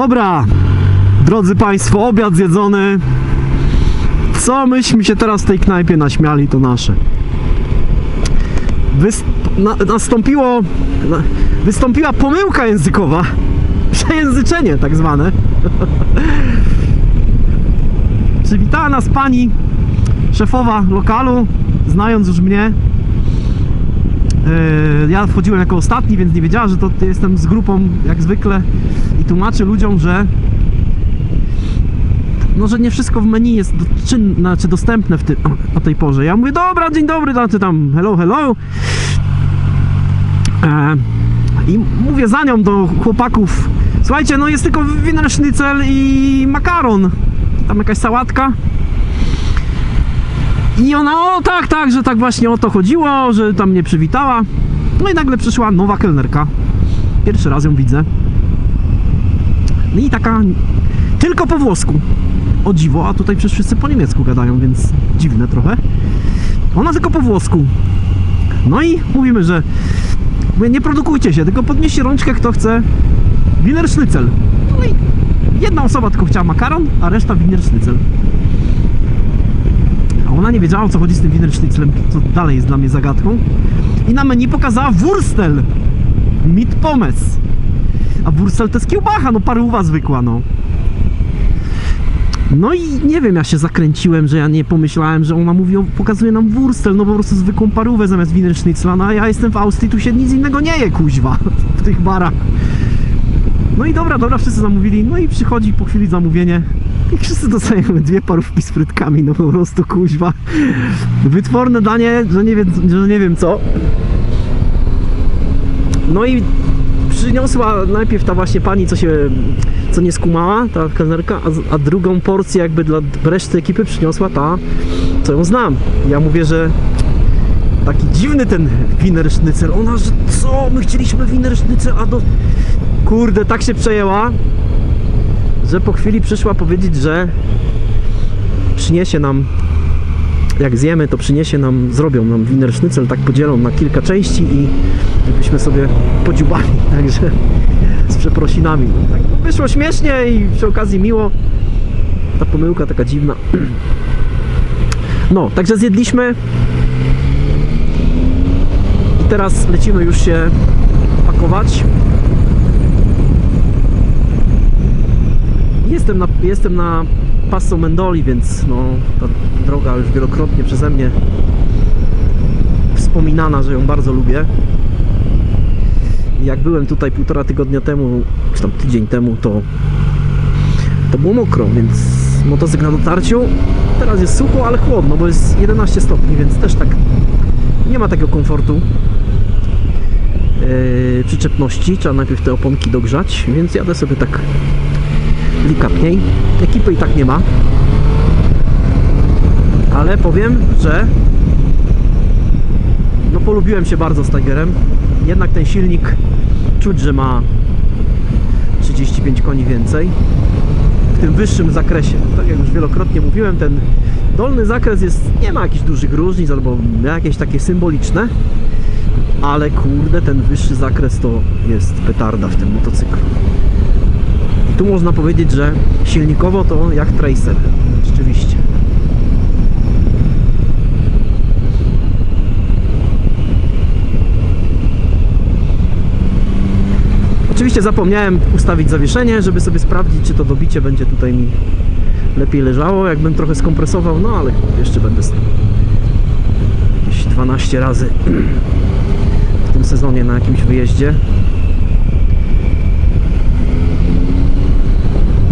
Dobra, drodzy Państwo, obiad zjedzony. Co myśmy się teraz w tej knajpie naśmiali, to nasze. Wys- na- nastąpiło, na- wystąpiła pomyłka językowa, przejęzyczenie tak zwane. Przywitała nas pani szefowa lokalu, znając już mnie. Yy, ja wchodziłem jako ostatni, więc nie wiedziała, że to jestem z grupą jak zwykle i tłumaczę ludziom, że no, że nie wszystko w menu jest do, znaczy dostępne w ty, o tej porze. Ja mówię, dobra, dzień dobry, znaczy tam hello, hello. E, I mówię za nią do chłopaków, słuchajcie, no jest tylko wiener sznycel i makaron. Tam jakaś sałatka. I ona, o tak, tak, że tak właśnie o to chodziło, że tam mnie przywitała. No i nagle przyszła nowa kelnerka. Pierwszy raz ją widzę. I taka tylko po włosku. O dziwo, a tutaj przecież wszyscy po niemiecku gadają, więc dziwne trochę. Ona tylko po włosku. No i mówimy, że nie produkujcie się, tylko podnieście rączkę, kto chce Wiener Schnitzel. No i jedna osoba tylko chciała makaron, a reszta Wiener Schnitzel. A ona nie wiedziała o co chodzi z tym Wiener Schnitzelem, co dalej jest dla mnie zagadką. I na menu pokazała Wurstel. Mit Pommes. A Wurstel to jest kiełbacha, no paruwa zwykła, no. No i nie wiem, ja się zakręciłem, że ja nie pomyślałem, że ona mówi, o, pokazuje nam wurstel, no po prostu zwykłą parówę zamiast Wiener Schnitzla, no a ja jestem w Austrii, tu się nic innego nie je, kuźwa, w tych barach. No i dobra, dobra, wszyscy zamówili, no i przychodzi po chwili zamówienie i wszyscy dostajemy dwie parówki z frytkami, no po prostu kuźwa. Wytworne danie, że nie wiem, że nie wiem co. No i przyniosła najpierw ta właśnie pani, co się, co nie skumała, ta kelnerka, a, a drugą porcję jakby dla reszty ekipy przyniosła ta, co ją znam. Ja mówię, że taki dziwny ten Wiener Schnitzel. Ona, że co, my chcieliśmy Wiener Schnitzel, a do... Kurde, tak się przejęła, że po chwili przyszła powiedzieć, że przyniesie nam jak zjemy, to przyniesie nam, zrobią nam Wiener Schnitzel, tak podzielą na kilka części i żebyśmy sobie podziubali, także z przeprosinami. No, tak wyszło śmiesznie i przy okazji miło. Ta pomyłka taka dziwna. No, także zjedliśmy. I teraz lecimy już się pakować. Jestem na, jestem na Passo Mendoli, więc no, ta droga już wielokrotnie przeze mnie wspominana, że ją bardzo lubię. Jak byłem tutaj półtora tygodnia temu, czy tam tydzień temu, to to było mokro, więc motocykl na dotarciu. Teraz jest sucho, ale chłodno, bo jest 11 stopni, więc też tak nie ma takiego komfortu yy, przyczepności. Trzeba najpierw te oponki dogrzać, więc jadę sobie tak delikatniej. Ekipy i tak nie ma. Ale powiem, że no polubiłem się bardzo z Tigerem. Jednak ten silnik czuć, że ma 35 koni więcej w tym wyższym zakresie. Tak jak już wielokrotnie mówiłem, ten dolny zakres jest, nie ma jakichś dużych różnic albo jakieś takie symboliczne, ale kurde, ten wyższy zakres to jest petarda w tym motocyklu. Tu można powiedzieć, że silnikowo to jak Tracer, rzeczywiście. Oczywiście zapomniałem ustawić zawieszenie, żeby sobie sprawdzić, czy to dobicie będzie tutaj mi lepiej leżało, jakbym trochę skompresował, no ale jeszcze będę jakieś 12 razy w tym sezonie na jakimś wyjeździe.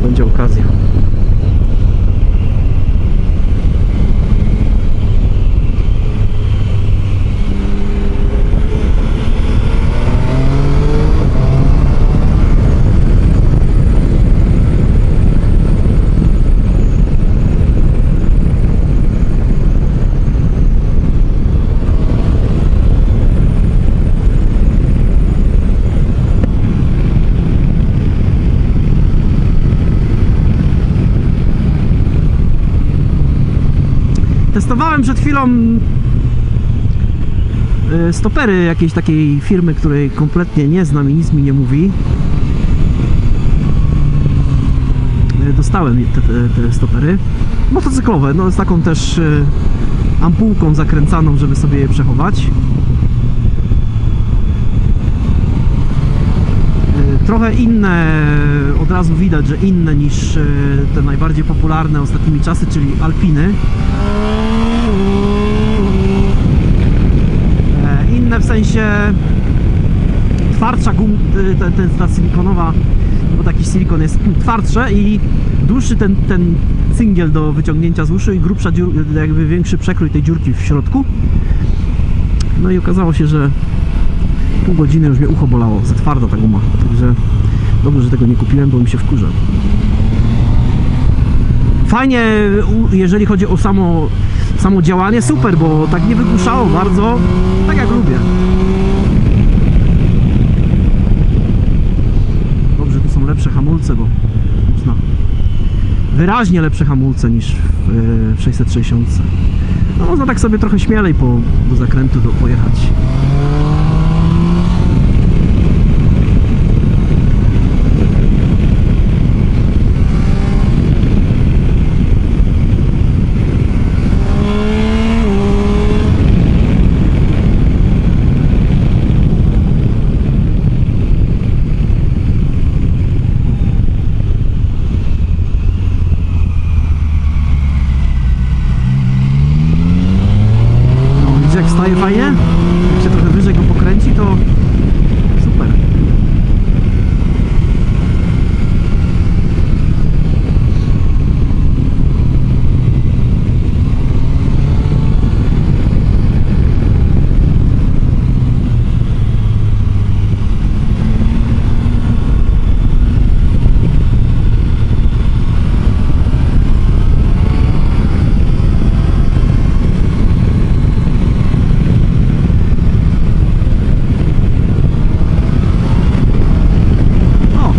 Będzie okazja. Testowałem przed chwilą y, stopery jakiejś takiej firmy, której kompletnie nie znam i nic mi nie mówi. dostałem te, te, te stopery. Motocyklowe, no z taką też y, ampułką zakręcaną, żeby sobie je przechować. Y, Trochę inne, od razu widać, że inne niż y, te najbardziej popularne ostatnimi czasy, czyli Alpiny. E, Inne w sensie twardsza gum, y, ten, ten, ta silikonowa, bo taki silikon jest twardsze i dłuższy ten, ten cyngiel do wyciągnięcia z uszu i grubsza dziur, jakby większy przekrój tej dziurki w środku. No i okazało się, że pół godziny już mnie ucho bolało, za twarda ta guma, także dobrze, że tego nie kupiłem, bo mi się wkurza. Fajnie, jeżeli chodzi o samo, samo działanie, super, bo tak nie wygłuszało bardzo, tak jak lubię. Dobrze, tu są lepsze hamulce, bo można wyraźnie lepsze hamulce niż w, e, w 660. No można tak sobie trochę śmielej po, do zakrętu do, pojechać. No, widzisz jak staje fajnie? Jak się trochę wyżej go pokręci, to super. O!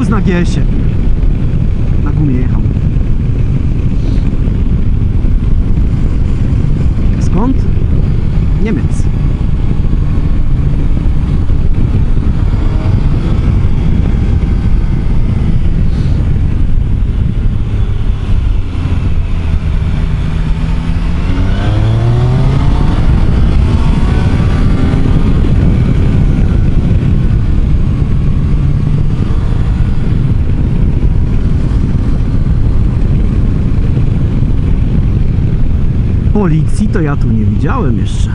Dzikus na GS-ie. Na gumie jechał. Skąd? Niemiec. Policji to ja tu nie widziałem jeszcze.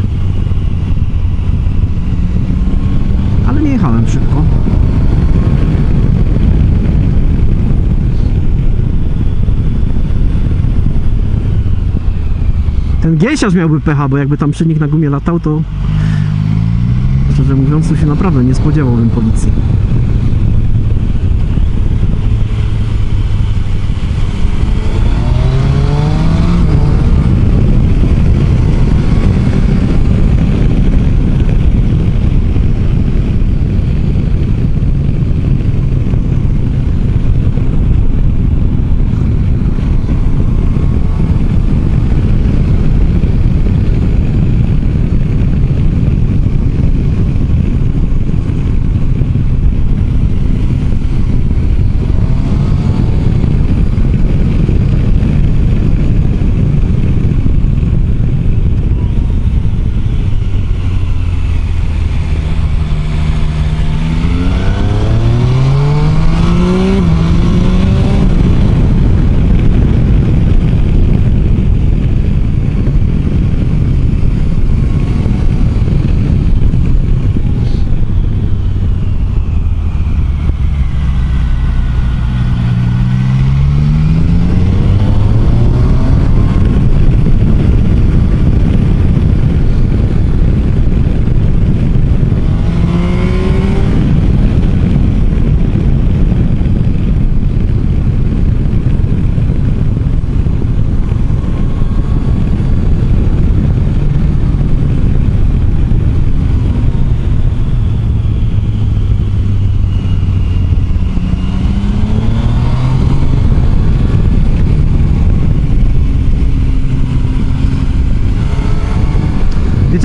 Ale nie jechałem szybko. Ten giesiarz miałby pecha, bo jakby tam przy nich na gumie latał, to szczerze mówiąc, tu się naprawdę nie spodziewałbym policji.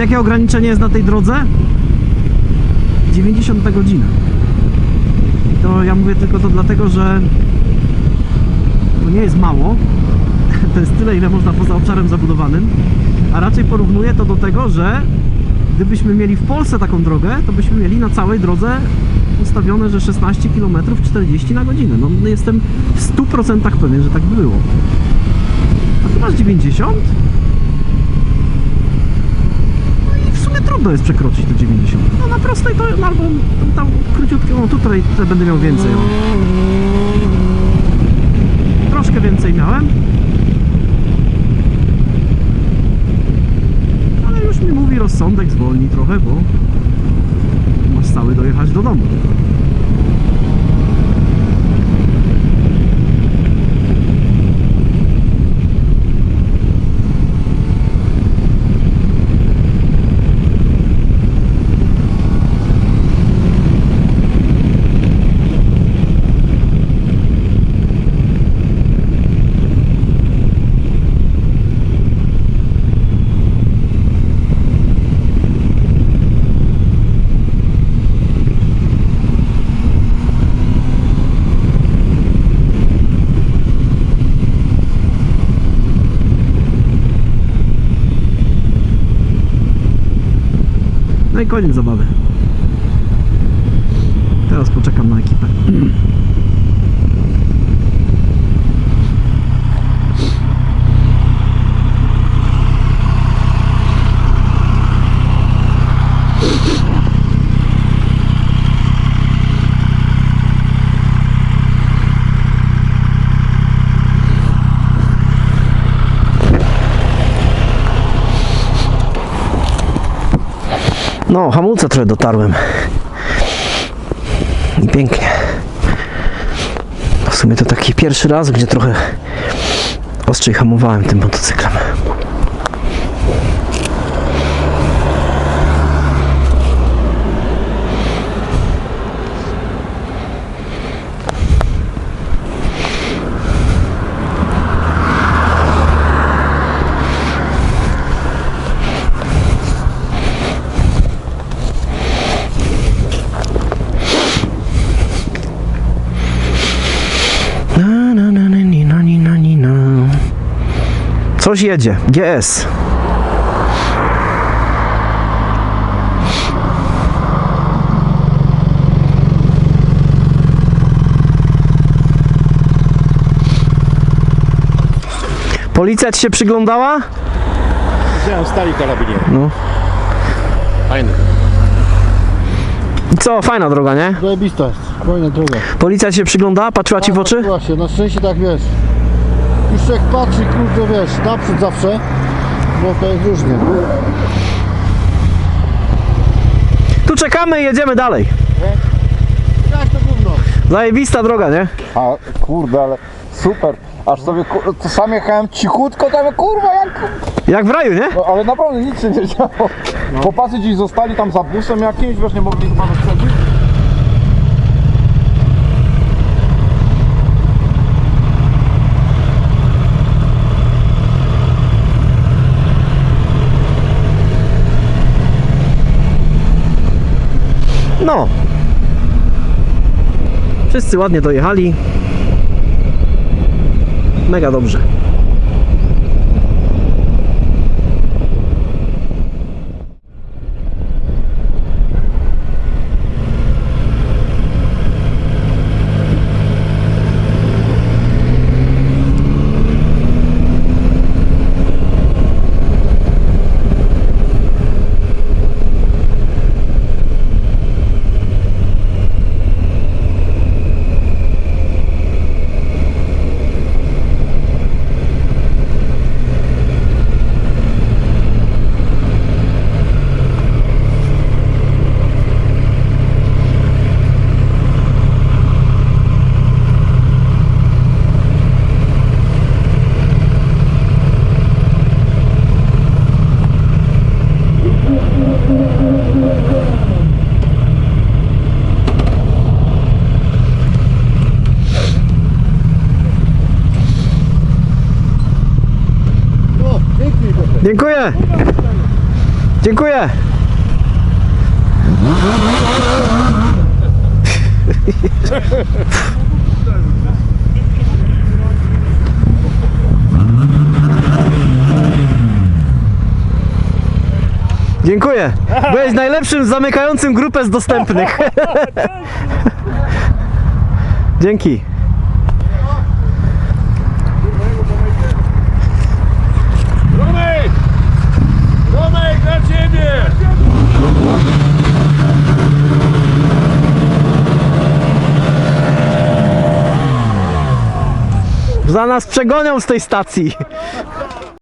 Wiecie jakie ograniczenie jest na tej drodze? 90 na godzinę. to ja mówię tylko to dlatego, że to nie jest mało. To jest tyle, ile można poza obszarem zabudowanym. A raczej porównuję to do tego, że gdybyśmy mieli w Polsce taką drogę, to byśmy mieli na całej drodze ustawione, że 16 km 40 na godzinę. No jestem w 100% pewien, że tak by było. A tu masz 90? No i w sumie trudno jest przekroczyć te 90. No na prostej to albo tam króciutkie, no tutaj, będę miał więcej. Troszkę więcej miałem. Ale już mi mówi rozsądek, zwolni trochę, bo masz cały dojechać do domu. No i koniec zabawy. Teraz poczekam na ekipę. No, hamulce trochę dotarłem. I pięknie. W sumie to taki pierwszy raz, gdzie trochę ostrzej hamowałem tym motocyklem. Na, na, na, na, ni, na, ni, na, ni, na. Coś jedzie. GS. Policja ci się przyglądała? Widziałem stali karabinieri. No. Fajny. I co, fajna droga, nie? Zajebista jest, fajna droga. Policja ci się przyglądała, patrzyła ci w oczy? Właśnie, na szczęście tak wiesz. Już jak patrzy, kurde wiesz, naprzód zawsze, bo to jest różnie. Tu czekamy i jedziemy dalej. Jak to gówno? Zajebista droga, nie? A kurde, ale super. Aż sobie to sam jechałem cichutko, tam kurwa jak. Jak w raju, nie? No, ale naprawdę nic się nie działo. Chłopacy gdzieś zostali tam za busem jakimś, wiesz, nie mogli chyba wyprzedzić. No. Wszyscy ładnie dojechali. Mega dobrze. O, pięknie to. Dziękuję. Dziękuję. Dziękuję. Byłeś najlepszym zamykającym grupę z dostępnych. Dzięki. Za nas przegonią z tej stacji.